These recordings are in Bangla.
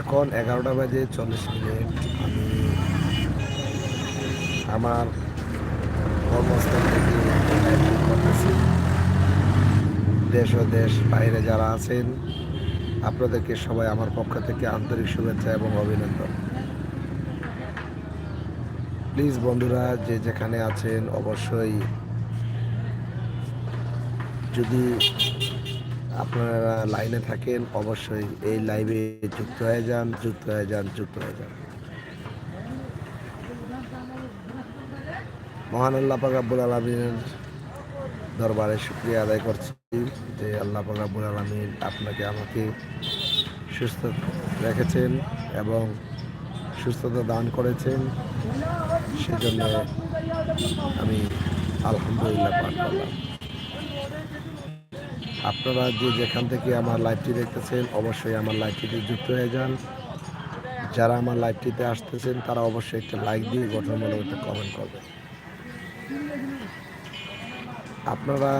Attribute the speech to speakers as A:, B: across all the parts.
A: এখন এগারোটা বাজে চল্লিশ মিনিট। আমি আমার কর্মস্থল থেকে দেশ ও দেশ বাইরে যারা আছেন, আপনাদেরকে সবাই আমার পক্ষ থেকে আন্তরিক শুভেচ্ছা এবং অভিনন্দন। প্লিজ বন্ধুরা, যে যেখানে আছেন অবশ্যই যদি আপনারা লাইনে থাকেন, অবশ্যই এই লাইভে যুক্ত হয়ে যান, যুক্ত হয়ে যান, যুক্ত হয়ে যান। মহান আল্লাহ পাক রাব্বুল আলমিনের দরবারে শুক্রিয়া আদায় করছি যে আল্লাহ পাক রাব্বুল আলমিন আপনাকে আমাকে সুস্থ রেখেছেন এবং সুস্থতা দান করেছেন। সেজন্য আমি আলহামদুলিল্লাহ পাঠ করলাম আপনারা যে যেখান থেকে আমার লাইভটি দেখতেছেন, অবশ্যই আমার লাইভটিতে যুক্ত হয়ে যান। যারা আমার লাইভটিতে আসতেছেন, তারা অবশ্যই একটা লাইক দিয়ে গঠনমূলক একটা কমেন্ট করবেন আপনারা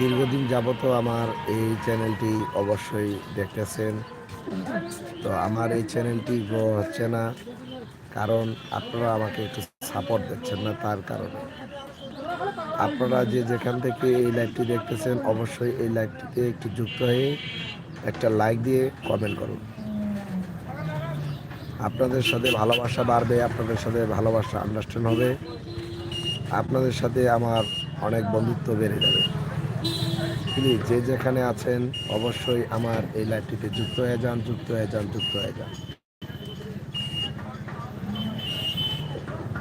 A: দীর্ঘদিন যাবত আমার এই চ্যানেলটি অবশ্যই দেখতেছেন। তো আমার এই চ্যানেলটি গ্রো হচ্ছে না, কারণ আপনারা আমাকে একটু সাপোর্ট দিচ্ছেন না, তার কারণে। আপনারা যে যেখান থেকে এই লাইভটি দেখতেছেন, অবশ্যই এই লাইভটিতে একটু যুক্ত হয়ে একটা লাইক দিয়ে কমেন্ট করুন। আপনাদের সাথে ভালোবাসা বাড়বে, আপনাদের সাথে ভালোবাসা আন্ডারস্ট্যান্ড হবে, আপনাদের সাথে আমার অনেক বন্ধুত্ব বেড়ে যাবে। প্লিজ যে যেখানে আছেন, অবশ্যই আমার এই লাইভটিতে যুক্ত হয়ে যান, যুক্ত হয়ে যান, যুক্ত হয়ে যান।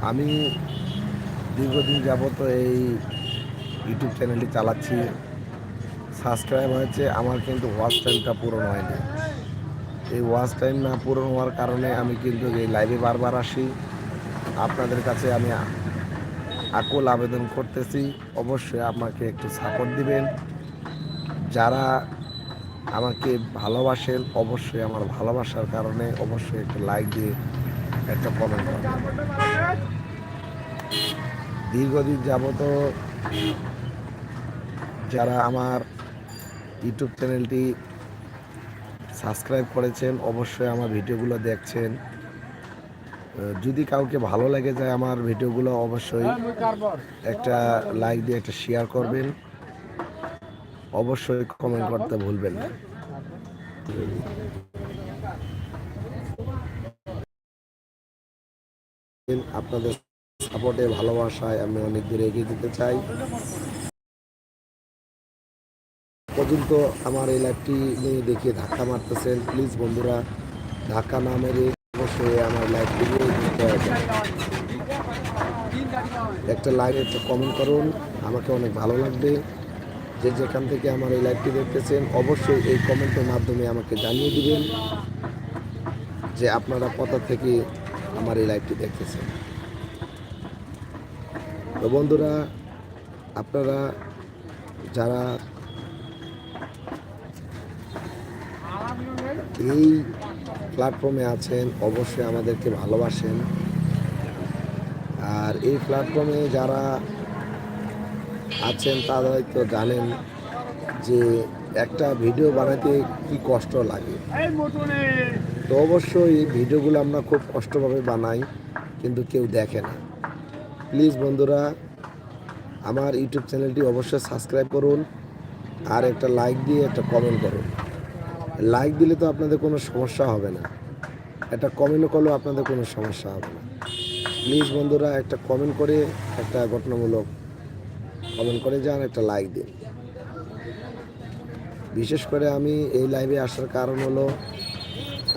A: আমি দীর্ঘদিন যাবত এই ইউটিউব চ্যানেলটি চালাচ্ছি। সাবস্ক্রাইব হয়েছে, আমার কিন্তু ওয়াচ টাইমটা পূরণ হয়নি। এই ওয়াচ টাইম না পূরণ হওয়ার কারণে আমি কিন্তু এই লাইভে বারবার আসি। আপনাদের কাছে আমি আকুল আবেদন করতেছি, অবশ্যই আমাকে একটু সাপোর্ট দিবেন। যারা আমাকে ভালোবাসেন, অবশ্যই আমার ভালোবাসার কারণে অবশ্যই একটা লাইক দিয়ে একটা কমেন্ট করবেন। দীর্ঘদিন যাবত যারা আমার ইউটিউব চ্যানেলটি সাবস্ক্রাইব করেছেন, অবশ্যই আমার ভিডিওগুলো দেখছেন। যদি কাউকে ভালো লেগে যায় আমার ভিডিওগুলো, অবশ্যই একটা লাইক দিয়ে, একটা শেয়ার করবেন। অবশ্যই কমেন্ট করতে ভুলবেন না। আপনাদের সাপোর্টে ভালোবাসায় আমি অনেক দূরে এগিয়ে যেতে চাই। পর্যন্ত আমার এই লাইভটি নিয়ে দেখিয়ে ধাক্কা মারতেছেন। প্লিজ বন্ধুরা, ধাক্কা না মেরে অবশ্যই আমার লাইভটি একটা লাইভ একটা কমেন্ট করুন। আমাকে অনেক ভালো লাগবে। যে যেখান থেকে আমার এই লাইভটি দেখতেছেন, অবশ্যই এই কমেন্টের মাধ্যমে আমাকে জানিয়ে দিবেন যে আপনারা কোথা থেকে আমার এই লাইভটি দেখতেছেন। তো বন্ধুরা, আপনারা যারা এই প্ল্যাটফর্মে আছেন, অবশ্যই আমাদেরকে ভালোবাসেন। আর এই প্ল্যাটফর্মে যারা আছেন তারা হয়তো জানেন যে একটা ভিডিও বানাতে কি কষ্ট লাগে। তো অবশ্যই এই ভিডিওগুলো আমরা খুব কষ্টভাবে বানাই, কিন্তু কেউ দেখে না। প্লিজ বন্ধুরা, আমার ইউটিউব চ্যানেলটি অবশ্যই সাবস্ক্রাইব করুন আর একটা লাইক দিয়ে একটা কমেন্ট করুন। লাইক দিলে তো আপনাদের কোনো সমস্যা হবে না। একটা কমেন্ট করলেও আপনাদের কোনো সমস্যা হবে না। প্লিজ বন্ধুরা, একটা কমেন্ট করে একটা ঘটনামূলক কমেন্ট করে যান, একটা লাইক দিন। বিশেষ করে আমি এই লাইভে আসার কারণ হলো,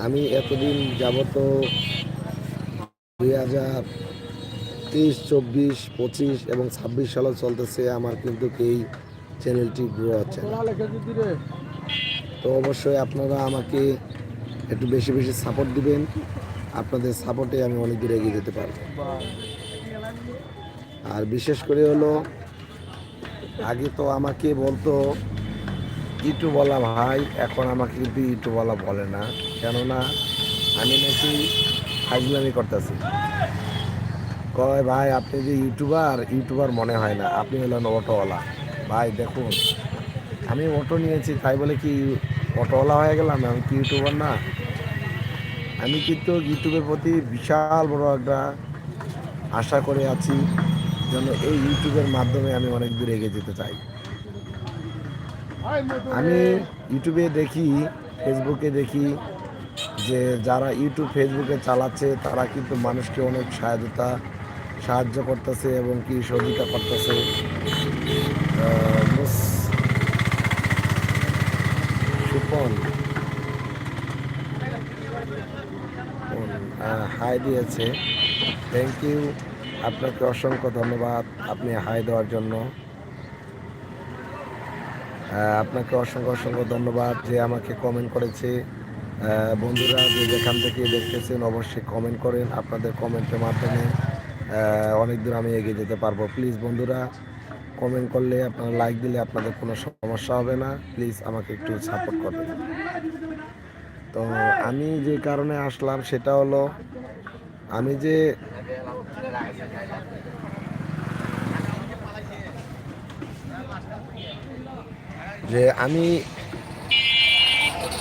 A: আমি এতদিন যাবত দুই হাজার তেইশ চব্বিশ পঁচিশ এবং ছাব্বিশ সালও চলতেছে আমার কিন্তু এই চ্যানেলটি গ্রো হচ্ছে। তো অবশ্যই আপনারা আমাকে একটু বেশি বেশি সাপোর্ট দিবেন। আপনাদের সাপোর্টে আমি অনেক দূরে এগিয়ে যেতে পারব। আর বিশেষ করে হলো আগে তো আমাকে বলতো ইউটিউবওয়ালা ভাই এখন আমাকে কিন্তু ইউটিউবওয়ালা বলে না। কেননা আমি নাকি ফাইজলামি করতেছি। কয়, ভাই, আপনি যে ইউটিউবার ইউটিউবার মনে হয় না। আপনি হলেন অটোওয়ালা। ভাই, দেখুন, আমি অটো নিয়েছি, তাই বলে কি অটোওয়ালা হয়ে গেলাম? আমি কি ইউটিউবার না? আমি কিন্তু ইউটিউবের প্রতি বিশাল বড় একটা আশা করে আছি যেন এই ইউটিউবের মাধ্যমে আমি অনেক দূর এগিয়ে যেতে চাই। আমি ইউটিউবে দেখি, ফেসবুকে দেখি যে যারা ইউটিউব, ফেসবুকে চালাচ্ছে, তারা কিন্তু মানুষকে অনেক সহায়তা সাহায্য করতেছে এবং কি সহযোগিতা করতেছে। সুপন। হাই দিয়েছে। থ্যাংক ইউ আপনাকে অসংখ্য ধন্যবাদ আপনি হাই দেওয়ার জন্য। আপনাকে অসংখ্য অসংখ্য ধন্যবাদ যে আমাকে কমেন্ট করেছে। বন্ধুরা যে যেখান থেকে দেখতেছেন অবশ্যই কমেন্ট করেন আপনাদের কমেন্টের মাধ্যমে। অনেক দূর আমি এগিয়ে যেতে পারব। প্লিজ বন্ধুরা কমেন্ট করলে, আপনারা লাইক দিলে আপনাদের কোনো সমস্যা হবে না। প্লিজ আমাকে একটু সাপোর্ট করবেন। তো আমি যে কারণে আসলাম, সেটা হলো আমি যে যে আমি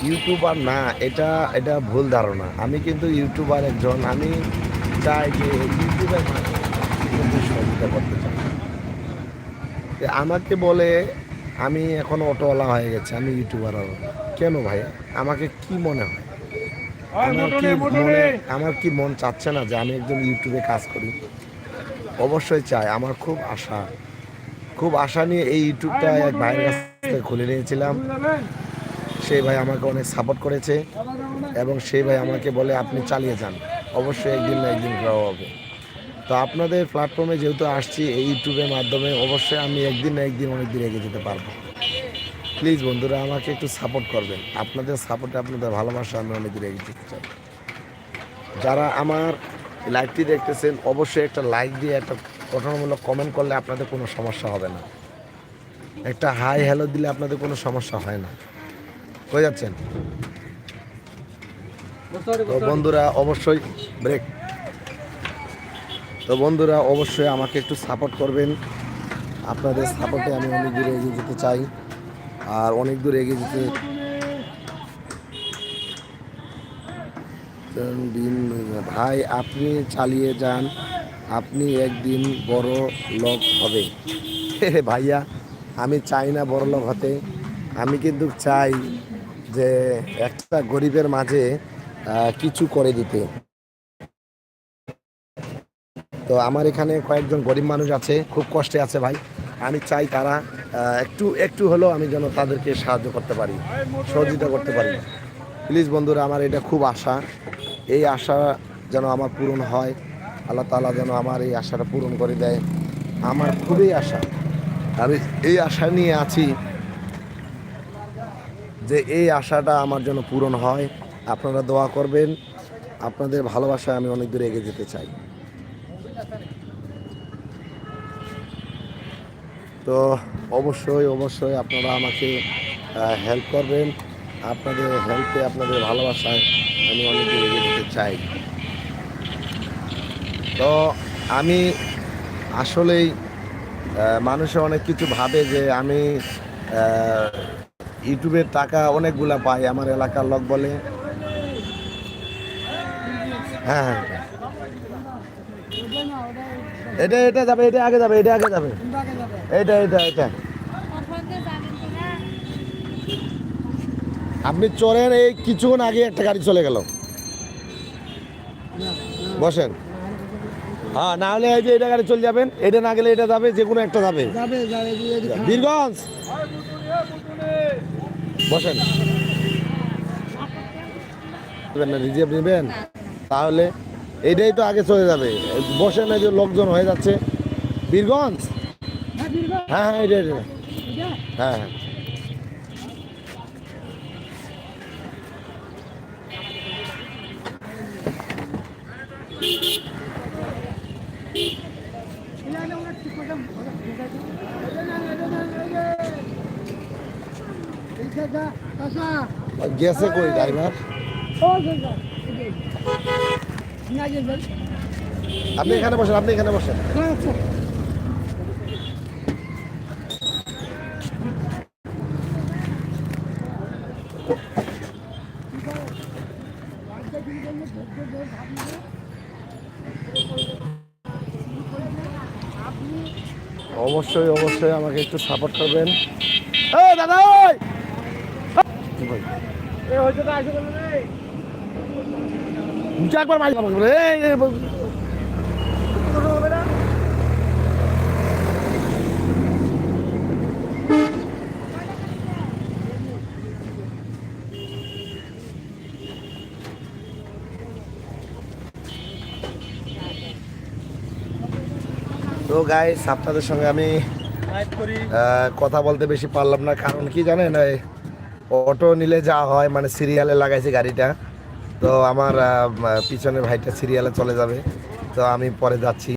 A: ইউটিউবার না, এটা এটা ভুল ধারণা। আমি কিন্তু ইউটিউবার একজন। আমি চাই যে ইউটিউবের মাধ্যমে সহযোগিতা করতে তো আমাকে বলে আমি এখন অটোওয়ালা হয়ে গেছে আমি ইউটিউবার হব। কেন ভাই? আমাকে কি মনে হয়? আমার কি মনে আমার কি মন চাচ্ছে না যে আমি একজন ইউটিউবে কাজ করি? অবশ্যই চাই আমার খুব আশা। খুব আশা নিয়ে এই ইউটিউবটা এক ভাইয়ের কাছ থেকে খুলে নিয়েছিলাম। সেই ভাই আমাকে অনেক সাপোর্ট করেছে এবং সেই ভাই আমাকে বলে আপনি চালিয়ে যান। অবশ্যই একদিন না একদিন গ্রহ হবে। তো আপনাদের প্ল্যাটফর্মে যেহেতু আসছি, এই ইউটিউবের মাধ্যমে অবশ্যই আমি একদিন না একদিন অনেক দূর এগিয়ে যেতে পারব। প্লিজ বন্ধুরা, আমাকে একটু সাপোর্ট করবেন। আপনাদের সাপোর্টে আপনাদের ভালোবাসা আমি অনেক দূরে এগিয়ে যেতে চাই। যারা আমার লাইভটি দেখতেছেন, অবশ্যই একটা লাইক দিয়ে, একটা গঠনমূলক কমেন্ট করলে আপনাদের কোনো সমস্যা হবে না। একটা হাই হ্যালো দিলে আপনাদের কোনো সমস্যা হয় না। হয়ে যাচ্ছেন তো বন্ধুরা, অবশ্যই ব্রেক তো বন্ধুরা, অবশ্যই আমাকে একটু সাপোর্ট করবেন। আপনাদের সাপোর্টে আমি অনেক দূরে এগিয়ে যেতে চাই। আর অনেক দূর এগিয়ে যেতে ভাই, আপনি চালিয়ে যান। আপনি একদিন বড় লোক হবে। ভাইয়া, আমি চাই না বড় লোক হতে। আমি কিন্তু চাই যে একটা গরিবের মাঝে কিছু করে দিতে। তো আমার এখানে কয়েকজন গরিব মানুষ আছে, খুব কষ্টে আছে ভাই। আমি চাই তারা একটু একটু হলেও আমি যেন তাদেরকে সাহায্য করতে পারি, সহযোগিতা করতে পারি। প্লিজ বন্ধুরা, আমার এটা খুব আশা। এই আশা যেন আমার পূরণ হয়। আল্লাহ তাআলা যেন আমার এই আশাটা পূরণ করে দেয়। আমার খুবই আশা। আমি এই আশা নিয়ে আছি যে এই আশাটা আমার জন্য পূরণ হয়। আপনারা দোয়া করবেন। আপনাদের ভালোবাসায় আমি অনেক দূর এগিয়ে যেতে চাই। তো অবশ্যই অবশ্যই আপনারা আমাকে হেল্প করবেন। আপনাদের হেল্পে আপনাদের ভালোবাসায় আমি অনেক দূর এগিয়ে যেতে চাই। তো আমি আসলেই মানুষে অনেক কিছু ভাবে যে আমি ইউটিউবের টাকা অনেকগুলা পাই, আমার এলাকার লোক বলে। হ্যাঁ হ্যাঁ এটা এটা যাবে এটা আগে যাবে এটা আগে যাবে। এটা এটা এটা। আপনি চড়েন এই কিছুক্ষণ আগে একটা গাড়ি চলে গেল। বসেন। হ্যাঁ না হলে এই যে এটা গাড়ি চলে যাবেন এটা না গেলে এটা যাবে যে কোনো একটা যাবে। বীরগঞ্জ! বসেন। রিজার্ভ নেবেন? তাহলে এটাই তো আগে চলে যাবে। বসে এই যে লোকজন হয়ে যাচ্ছে। বীরগঞ্জ?
B: হ্যাঁ,
A: হ্যাঁ হ্যাঁ এটা এটা। হ্যাঁ হ্যাঁ।
B: না, না, না।
A: গেছে। কই ড্রাইভার
B: ও, কাঁচা। এটাই। না, যে বেশ।
A: আপনি এখানে বসেন আপনি এখানে বসেন। অবশ্যই অবশ্যই আমাকে একটু সাপোর্ট করবেন দাদা? একবার। তো গাইস আপনাদের সঙ্গে আমি কথা বলতে বেশি পারলাম না কারণ কি জানেন অটো নিলে যা হয় মানে সিরিয়ালে লাগাইছে গাড়িটা তো আমার পিছনে ভাইটা সিরিয়ালে চলে যাবে। তো আমি পরে যাচ্ছি।